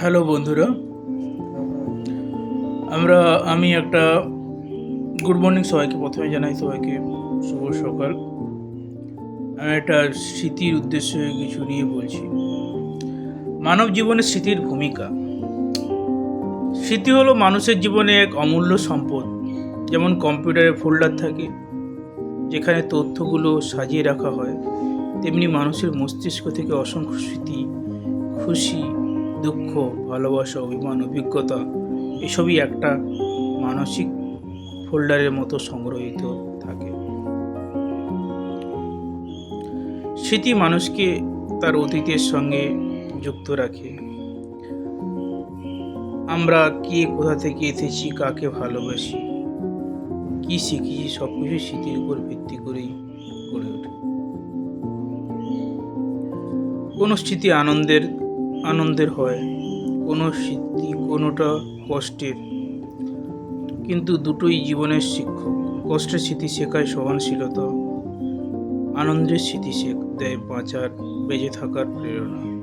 Hello বন্ধুরা। আমরা, আমি একটা গুড মর্নিং সবাইকে প্রথমে জানাই, সবাইকে শুভ সকাল। আমি একটা স্মৃতির উদ্দেশ্যে কিছু নিয়ে বলছি। মানব জীবনে স্মৃতির ভূমিকা। স্মৃতি হলো মানুষের জীবনে এক অমূল্য সম্পদ, যেমন কম্পিউটারে ফোল্ডার থাকে, যেখানে তথ্যগুলো সাজিয়ে রাখা হয়, তেমনি মানুষের মস্তিষ্ক থেকে অসংখ্য স্মৃতি, খুশি দুঃখ, ভালোবাসা, অভিমান, অভিজ্ঞতা, এসবই একটা মানসিক ফোল্ডারের মতো সংগ্রহীত থাকে। স্মৃতি মানুষকে তার অতীতের সঙ্গে যুক্ত রাখে। আমরা কে, কোথা থেকে এসেছি, কাকে ভালোবাসি, কি শিখেছি সব কিছু স্মৃতির উপর ভিত্তি করেই গড়ে ওঠে। কোনো স্মৃতি আনন্দের আনন্দের হয়। কোনো স্মৃতি কোনোটা কষ্টের। কিন্তু দুটোই জীবনের শিক্ষক। কষ্টের স্মৃতি শেখায় সহনশীলতা। আনন্দের স্মৃতি শেখ দেয় বাঁচার বেঁচে থাকার প্রেরণা।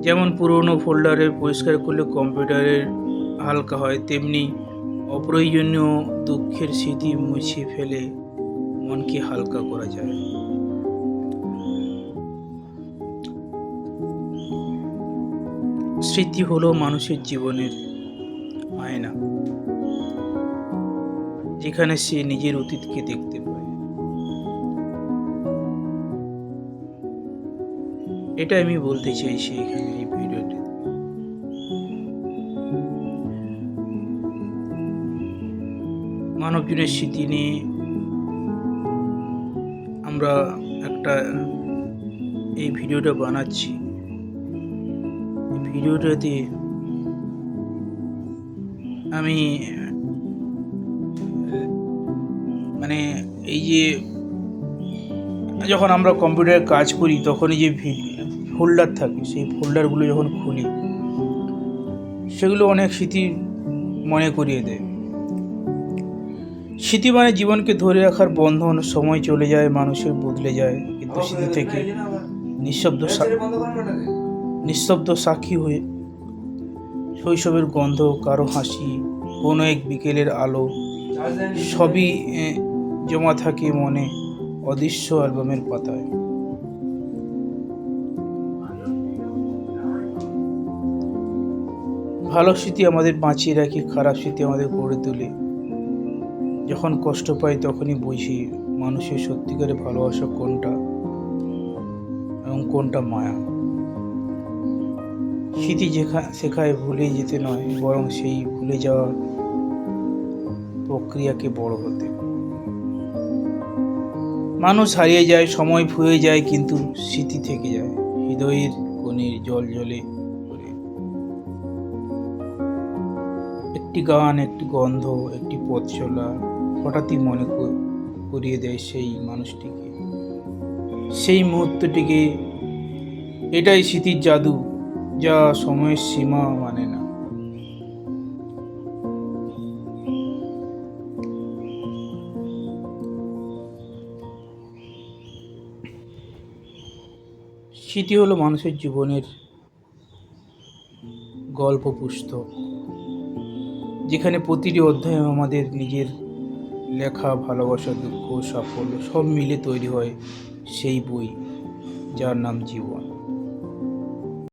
যেমন পুরনো ফোল্ডারে পরিষ্কার করলে কম্পিউটারের হালকা হয়, তেমনি অপ্রয়োজনীয় দুঃখের স্মৃতি মুছে ফেলে মনকে হালকা করা যায়। স্মৃতি হলো মানুষের জীবনের আয়না, যেখানে সে নিজের অতীতকে দেখতে পায়। এটা আমি বলতে চাইছি এখানে এই ভিডিওতে। মানবজনের স্মৃতি নিয়ে আমরা একটা এই ভিডিওটা বানাচ্ছি। ভিডিওটাতে আমি মানে এই যে যখন আমরা কম্পিউটারে কাজ করি তখন এই যে ফোল্ডার থাকে সেই ফোল্ডারগুলো যখন খুলি সেগুলো অনেক স্মৃতি মনে করিয়ে দেয়। স্মৃতি মানে জীবনকে ধরে রাখার বন্ধন সময় চলে যায় মানুষের বদলে যায় কিন্তু স্মৃতি থেকে নিঃশব্দ নিঃশব্দ সাক্ষী হয়ে শৈশবের গন্ধ, কারও হাসি, কোনো এক বিকেলের আলো, সবই জমা থাকে মনে অদৃশ্য অ্যালবামের পাতায়। ভালো স্মৃতি আমাদের বাঁচিয়ে রাখে, খারাপ স্মৃতি আমাদের গড়ে তোলে। যখন কষ্ট পাই তখনই বুঝি মানুষের সত্যিকারে ভালোবাসা কোনটা এবং কোনটা মায়া। স্মৃতি শেখায় ভুলে যেতে নয়, বরং সেই ভুলে যাওয়া প্রক্রিয়াকে বড় হতে। মানুষ হারিয়ে যায়, সময় ফুয়ে যায়, কিন্তু স্মৃতি থেকে যায়, হৃদয়ের কোণের জল জলে একটি গান, একটি গন্ধ, একটি পথ চলা, হঠাৎই মনে কর- করিয়ে দেয় সেই মানুষটিকে। সেই মুহূর্তটিকে, এটাই স্মৃতির জাদু। যা সময়ের সীমা মানে না। স্মৃতি হলো মানুষের জীবনের গল্প পুস্তক, যেখানে প্রতিটি অধ্যায় আমাদের নিজের লেখা, ভালোবাসা, দুঃখ, সাফল্য সব মিলে তৈরি হয় সেই বই যার নাম জীবন।